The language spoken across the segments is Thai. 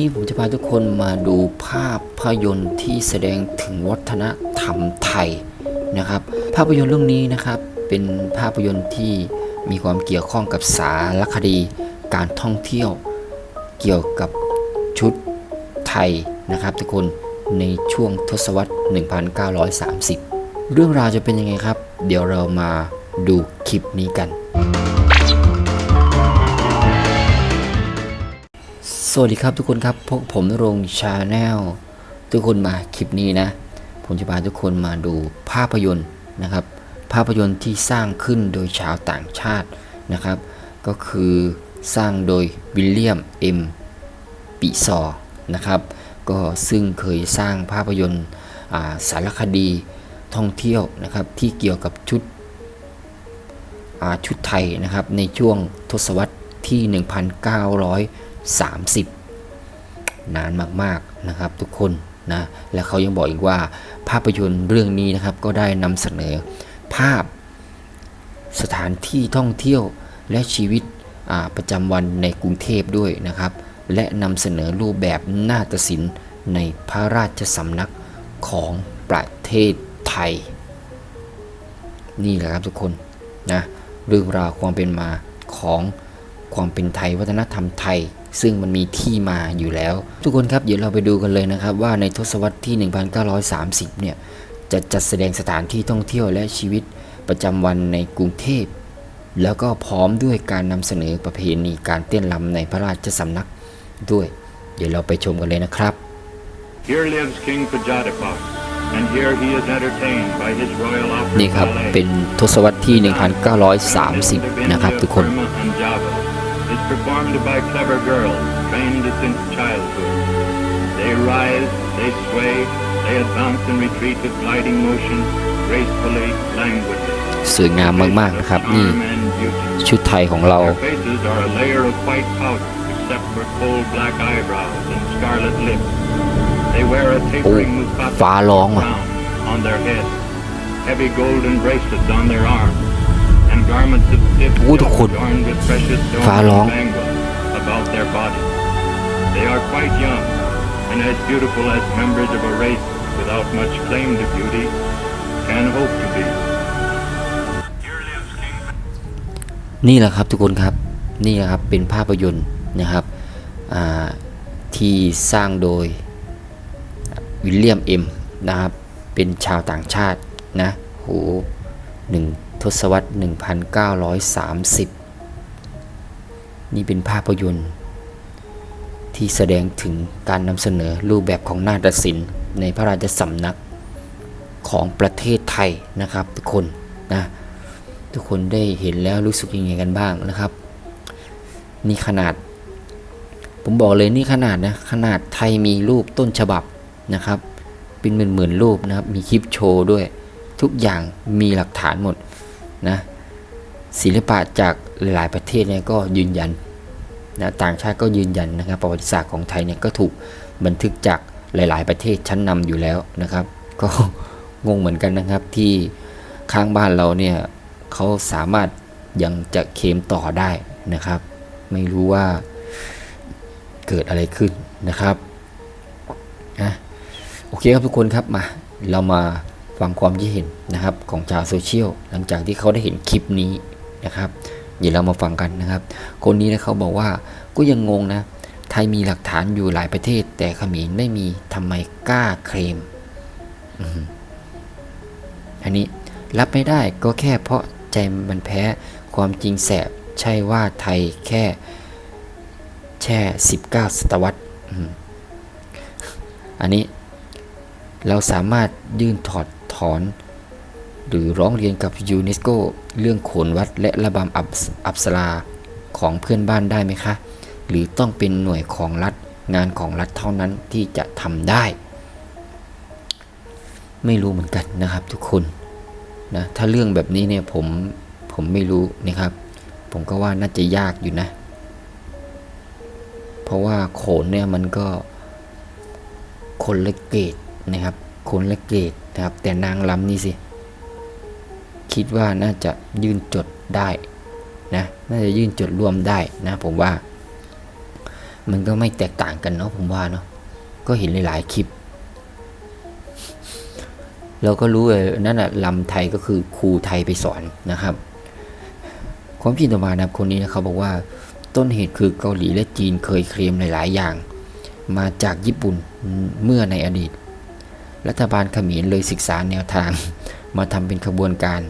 นี่ผมจะพาทุกคนมาดูภาพยนตร์ที่แสดงถึงวัฒนธรรมไทยนะครับ ภาพยนตร์เรื่องนี้นะครับ เป็นภาพยนตร์ที่มีความเกี่ยวข้องกับสารคดี การท่องเที่ยว เกี่ยวกับชุดไทยนะครับ ทุกคนในช่วงทศวรรษ 1930 เรื่องราวจะเป็นยังไงครับ เดี๋ยวเรามาดูคลิปนี้กัน สวัสดีครับทุกคนครับพวกผมนรงชาแนลทุกคนมาคลิปนี้นะ ผมจะพาทุกคนมาดูภาพยนตร์นะครับ ภาพยนตร์ที่สร้างขึ้นโดยชาวต่างชาตินะครับ ก็คือสร้างโดยวิลเลียมเอ็มปิซอนะครับ ก็ซึ่งเคยสร้างภาพยนตร์าสารคดีท่องเที่ยวนะครับ ที่เกี่ยวกับชุดชุดไทยนะครับในช่วงทศวรรษที่ 30 นานมากๆนะครับทุกคนนะและเขายังบอกอีกว่าภาพยนตร์เรื่องนี้นะครับก็ได้นำเสนอภาพสถานที่ท่องเที่ยวและชีวิตประจำวันในกรุงเทพด้วยนะครับ และนำเสนอรูปแบบนาฏศิลป์ในพระราชสำนักของประเทศไทย นี่แหละครับทุกคนนะเรื่องราวความเป็นมาของความเป็นไทยวัฒนธรรมไทย ซึ่งมันมีที่มาอยู่แล้ว ทุกคนครับเดี๋ยวเราไปดูกันเลยนะครับ ว่าในทศวรรษที่ 1930 เนี่ยจะจัดแสดงสถานที่ท่องเที่ยวและชีวิตประจำวันในกรุงเทพ แล้วก็พร้อมด้วยการนำเสนอประเพณีการเต้นรำในพระราชสำนักด้วย เดี๋ยวเราไปชมกันเลยนะครับ Here lives King Pajadipok, and here he is entertained by his royal opera นี่ครับ ballet. เป็นทศวรรษที่ 1930 นะครับทุกคน Burma and Java is performed by clever girls trained since childhood. They rise, they sway, they advance and retreat with gliding motion, gracefully, languidly. สวยงามมากๆนะครับ นี่ Charm and beauty. ชุดไทยของเรา Their faces are a layer of white powder, except for coal black eyebrows and scarlet lips. They wear a tapering mukata ฟ้าร้องว่ะ crown on their head, heavy golden bracelets on their arms, โอ้ทุกคนฟ้าร้องนี่แหละครับทุกคนครับนี่ครับเป็นภาพยนตร์นะครับที่สร้างโดยวิลเลียมเอ็มนะครับเป็นชาวต่างชาตินะโหหนึ่ง ทศวรรษ 1930 นี่เป็นภาพยนตร์ ที่แสดงถึงการนำเสนอรูปแบบของนาฏศิลป์ในพระราชสำนักของประเทศไทยนะครับ ทุกคนนะทุกคนได้เห็นแล้วรู้สึกยังไงกันบ้างนะครับ นี่ขนาด ผมบอกเลยนี่ขนาดนะขนาดไทยมีรูปต้นฉบับนะครับ เป็นหมื่นหมื่นๆรูปนะครับ มีคลิปโชว์ด้วย ทุกอย่างมีหลักฐานหมด นะศิลปะจากหลายๆประเทศเนี่ยก็ยืนยันนะต่างชาติก็ยืนยันนะครับ ประวัติศาสตร์ของไทยเนี่ยก็ถูกบันทึกจากหลายๆ ประเทศชั้นนำอยู่แล้วนะครับ ก็งงเหมือนกันนะครับที่ข้างบ้านเราเนี่ยเขาสามารถยังจะเคลมต่อได้นะครับ ไม่รู้ว่าเกิดอะไรขึ้นนะครับนะโอเคครับทุกคนครับมาเรามา ฟังความคิดเห็นนะครับของชาวโซเชียลหลังจากที่เขาได้เห็นคลิปนี้นะครับ เดี๋ยวเรามาฟังกันนะครับ คนนี้นะเขาบอกว่าก็ยังงงนะ ไทยมีหลักฐานอยู่หลายประเทศ แต่เขมรไม่มีทำไมกล้าเคลมอันนี้รับไม่ได้ก็แค่เพราะใจมันแพ้ความจริงแสบใช่ว่าไทยแค่แช่ 19 ศตวรรษอันนี้เราสามารถยื่นถอด ถอนหรือร้องเรียนกับยูเนสโกเรื่องโขนวัดและระบำอับอับสราของเพื่อนบ้านได้ไหมคะ หรือต้องเป็นหน่วยของรัฐงานของรัฐเท่านั้นที่จะทำได้ ไม่รู้เหมือนกันนะครับทุกคนนะถ้าเรื่องแบบนี้เนี่ยผมผมไม่รู้นะครับ ผมก็ว่าน่าจะยากอยู่นะ เพราะว่าโขนเนี่ยมันก็คนละเกตนะครับคนละเกต นะครับ แต่นางลำนี่สิ คิดว่าน่าจะยื่นจดได้นะน่าจะยื่นจดร่วมได้นะผมว่า มันก็ไม่แตกต่างกันเนาะผมว่าเนาะก็เห็นหลายๆคลิป เราก็รู้เลยนั่นแหะลำไทยก็คือครูไทยไปสอนนะครับ ความจริงต่อมานะคนนี้นะเขาบอกว่าต้นเหตุคือเกาหลีและจีนเคยเคลมหลาย ๆ อย่าง มาจากญี่ปุ่นเมื่อในอดีต รัฐบาลเขมรเลยศึกษาแนวทาง มาทำเป็นขบวนการ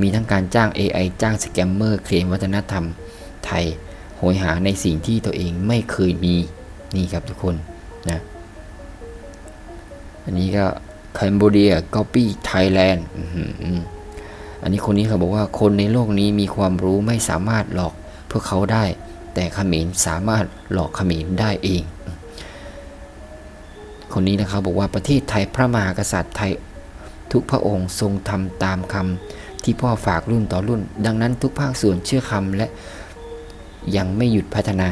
มีทั้งการจ้าง AI จ้างสแกมเมอร์เคลมวัฒนธรรมไทยโหยหาในสิ่งที่ตัวเองไม่เคยมี นี่ครับทุกคนนะอันนี้ก็ Cambodia Copy Thailand อันนี้คนนี้เขาบอกว่าคนในโลกนี้มีความรู้ไม่สามารถหลอกพวกเขาได้ แต่ขมรสามารถหลอกขมรได้เอง คนนี้นะครับบอกว่าประเทศไทยพระมหากษัตริย์ไทยทุกพระองค์ทรงทำตามคำที่พ่อฝากรุ่นต่อรุ่น ดังนั้นทุกภาคส่วนเชื่อคำและยังไม่หยุดพัฒนา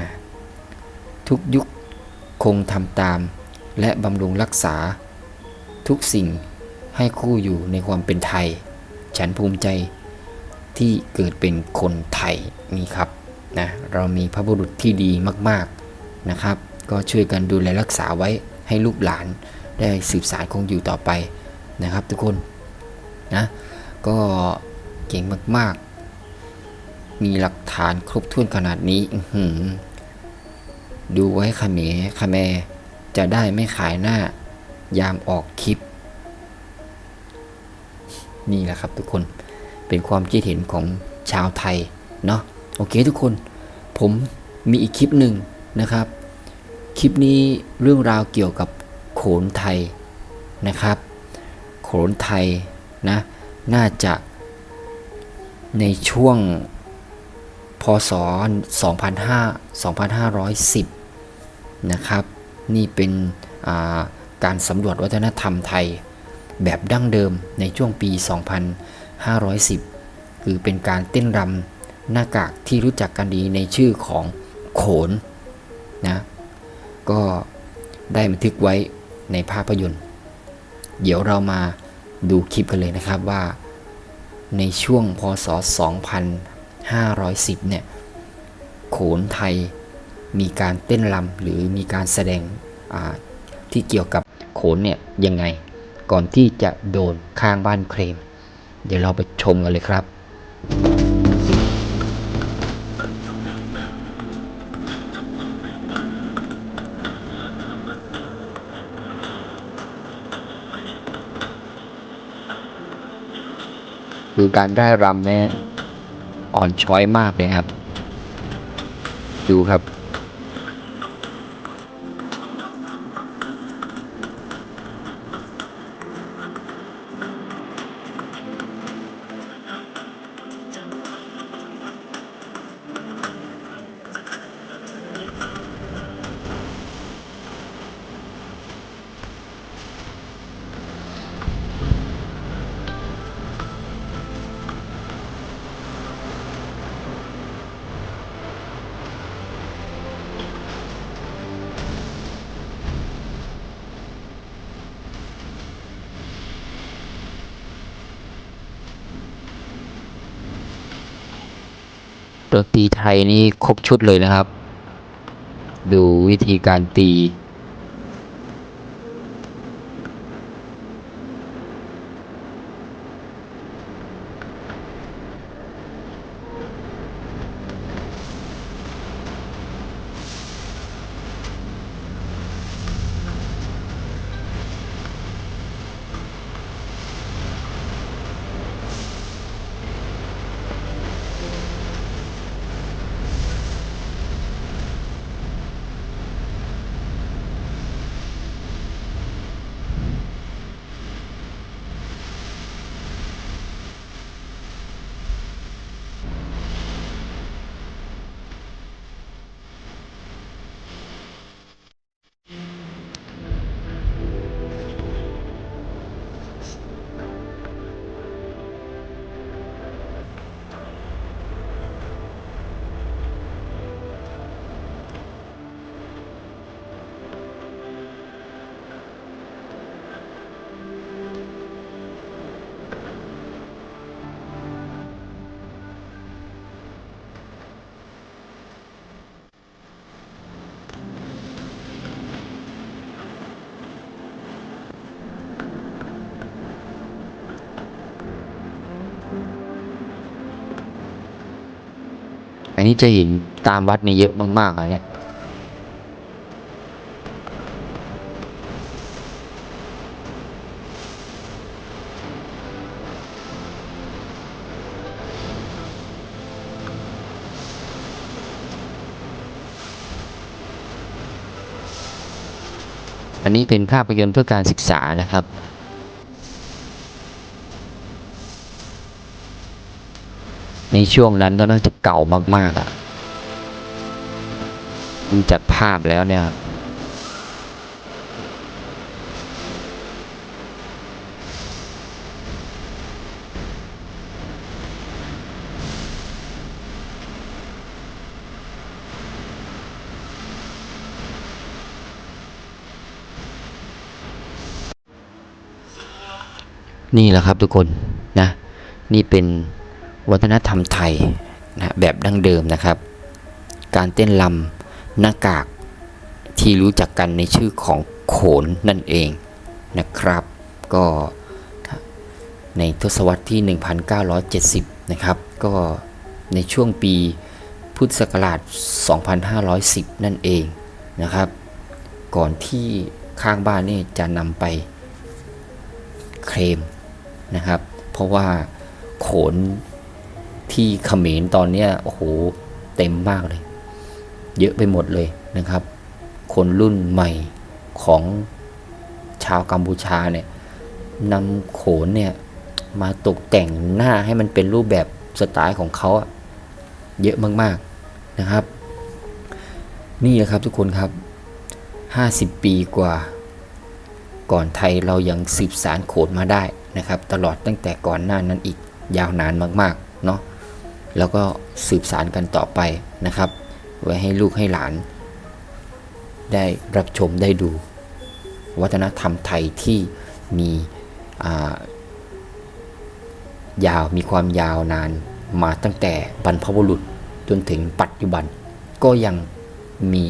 ทุกยุคคงทำตาม และบำรุงรักษา ทุกสิ่งให้คู่อยู่ในความเป็นไทย ฉันภูมิใจที่เกิดเป็นคนไทยนี่ครับนะเรามีพระบุรุษที่ดีมาก ๆนะครับ ก็ช่วยกันดูแลรักษาไว้ ให้ลูกหลานได้สืบสานคงอยู่ต่อไปนะครับ ทุกคนนะก็เก่งมากๆ มีหลักฐานครบถ้วนขนาดนี้ดูไว้ขเมขแมจะได้ไม่ขายหน้ายามออกคลิป นี่แหละครับทุกคนเป็นความคิดเห็นของชาวไทยเนาะโอเคทุกคน ผมมีอีกคลิปหนึ่งนะครับ คลิปนี้เรื่องราวเกี่ยวกับโขนไทยนะครับ โขนไทยนะน่าจะในช่วงพศ2005 2510 นะครับ นี่เป็นาการสำรวจวัฒนธรรมไทยแบบดั้งเดิมในช่วงปี 2510 คือเป็นการเต้นรำหน้ากากที่รู้จักกันดีในชื่อของโขนนะ ก็ได้บันทึกไว้ในภาพยนตร์ เดี๋ยวเรามาดูคลิปกันเลยนะครับว่า ในช่วงพศ 2510 เนี่ย โขนไทยมีการเต้นรำหรือมีการแสดงที่เกี่ยวกับโขนเนี่ยยังไง ก่อนที่จะโดนข้างบ้านเคลมเดี๋ยวเราไปชมกันเลยครับ คือการได้รำเนี่ยอ่อนช้อยมากเลยครับ ดูครับ ดนตรีไทยนี่ครบชุดเลยนะครับ ดูวิธีการตี นนี้จะเห็นตามวัดนี่เยอะมากๆเลยเนี่ยอันนี้เป็นภาพยนตร์เพื่อการศึกษานะครับ ในช่วงนั้นก็น่าจะเก่ามากๆอะดูจากภาพแล้วเนี่ยนี่แหละครับทุกคนนะ นี่เป็น วัฒนธรรมไทยนะแบบดั้งเดิมนะครับ การเต้นลำหน้ากากที่รู้จักกันในชื่อของโขนนั่นเองนะครับ ก็ในทศวรรษที่ 1970 นะครับ ก็ในช่วงปีพุทธศักราช 2510 นั่นเองนะครับ ก่อนที่ข้างบ้านนี่จะนำไปเคลมนะครับ เพราะว่าโขน ที่เขมรตอนนี้โอ้โหเต็มมากเลย เยอะไปหมดเลยนะครับ คนรุ่นใหม่ของชาวกัมพูชาเนี่ยนำโขนเนี่ยมาตกแต่งหน้าให้มันเป็นรูปแบบสไตล์ของเขาอะเยอะมากๆนะครับ นี่แหละครับทุกคนครับ 50 ปีกว่า ก่อนไทยเรายังสืบสารโขนมาได้นะครับ ตลอดตั้งแต่ก่อนหน้านั้นอีกยาวนานมากๆ เนาะ แล้วก็สืบสารกันต่อไปนะครับ ไว้ให้ลูกให้หลาน ได้รับชมได้ดู วัฒนธรรมไทยที่มียาวมีความยาวนานมาตั้งแต่บรรพบุรุษจนถึงปัจจุบัน ก็ยังมี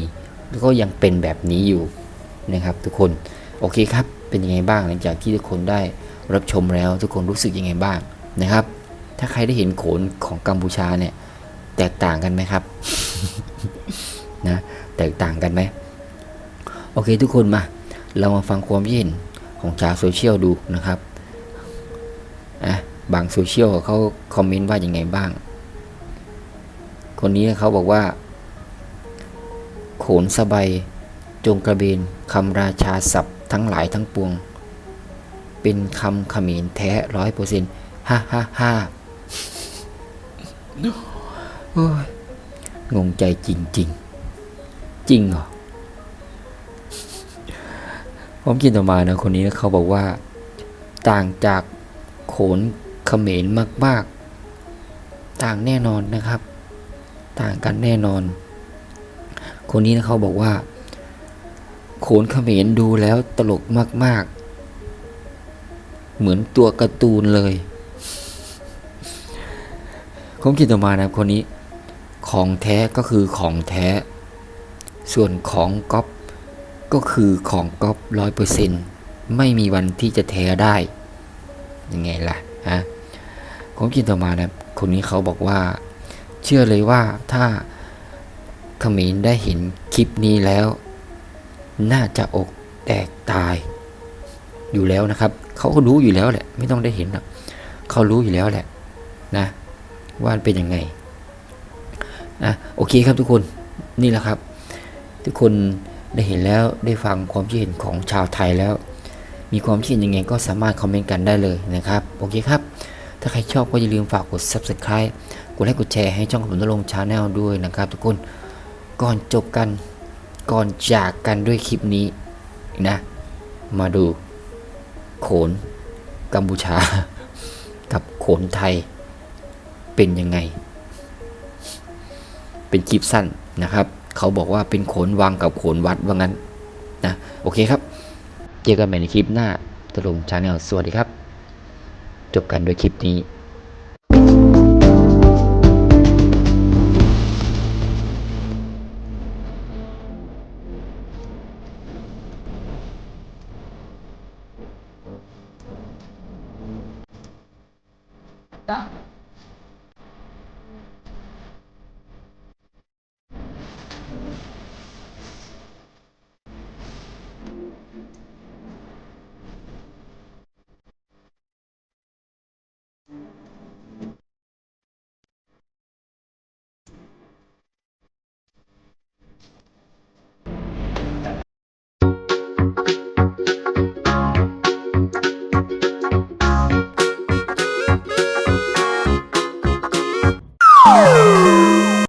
ก็ยังเป็นแบบนี้อยู่นะครับทุกคนโอเคครับเป็นยังไงบ้างหลังจากที่ทุกคนได้รับชมแล้วทุกคนรู้สึกยังไงบ้างนะครับ ถ้าใครได้เห็นโขนของกัมพูชาเนี่ย แตกต่างกันไหมครับนะแตกต่างกันไหมโอเคทุกคนมา เรามาฟังความเห็นของชาวโซเชียลดูนะครับอะบางโซเชียลเขาคอมเมนต์ว่าอยังไงบ้าง คนนี้เขาบอกว่า โขนสบายจงกระเบนคำราชาศัพท์ทั้งหลายทั้งปวง เป็นคำขมรแท้ร้อยเปอร์เซ็นต์ฮ่าฮ่าฮ่า งงใจจริงจริงๆจริงเหรอ ผมคิดต่อมานะคนนี้เขาบอกว่า ต่างจากโขนเขมรมาก ๆ ต่างแน่นอนนะครับ ต่างกันแน่นอน คนนี้นะเขาบอกว่า โขนเขมรดูแล้วตลกมาก ๆ เหมือนตัวการ์ตูนเลย ผมคิดต่อมานะคนนี้ ของแท้ก็คือของแท้ ส่วนของก๊อปก็คือของก๊อปร้อยเปอร์เซ็นต์ไม่มีวันที่จะแท้ได้ยังไงล่ะฮะผมคิดต่อมานะคนนี้เขาบอกว่า เชื่อเลยว่าถ้าเขมรได้เห็นคลิปนี้แล้ว น่าจะอกแตกตายอยู่แล้วนะครับ เขาก็รู้อยู่แล้วแหละ ไม่ต้องได้เห็นหรอกเขารู้อยู่แล้วแหละ นะ ว่าเป็นยังไงนะโอเคครับทุกคนนี่แหละครับ ทุกคนได้เห็นแล้วได้ฟังความคิดเห็นของชาวไทยแล้ว มีความคิดเห็นยังไงก็สามารถคอมเมนต์กันได้เลยนะครับโอเคครับ ถ้าใครชอบก็อย่าลืมฝากกด subscribe กดไลค์กดแชร์ให้ช่องของตุลงชาแนลด้วยนะครับ ทุกคนก่อนจบกันก่อนจากกันด้วยคลิปนี้นะ มาดูโขนกัมพูชา กับโขนไทย เป็นยังไง เป็นคลิปสั้นนะครับ เขาบอกว่าเป็นโขนวังกับโขนวัดว่างั้นนะโอเคครับ เจอกันใหม่ในคลิปหน้าตลงชาแนลสวัสดีครับ จบกันด้วยคลิปนี้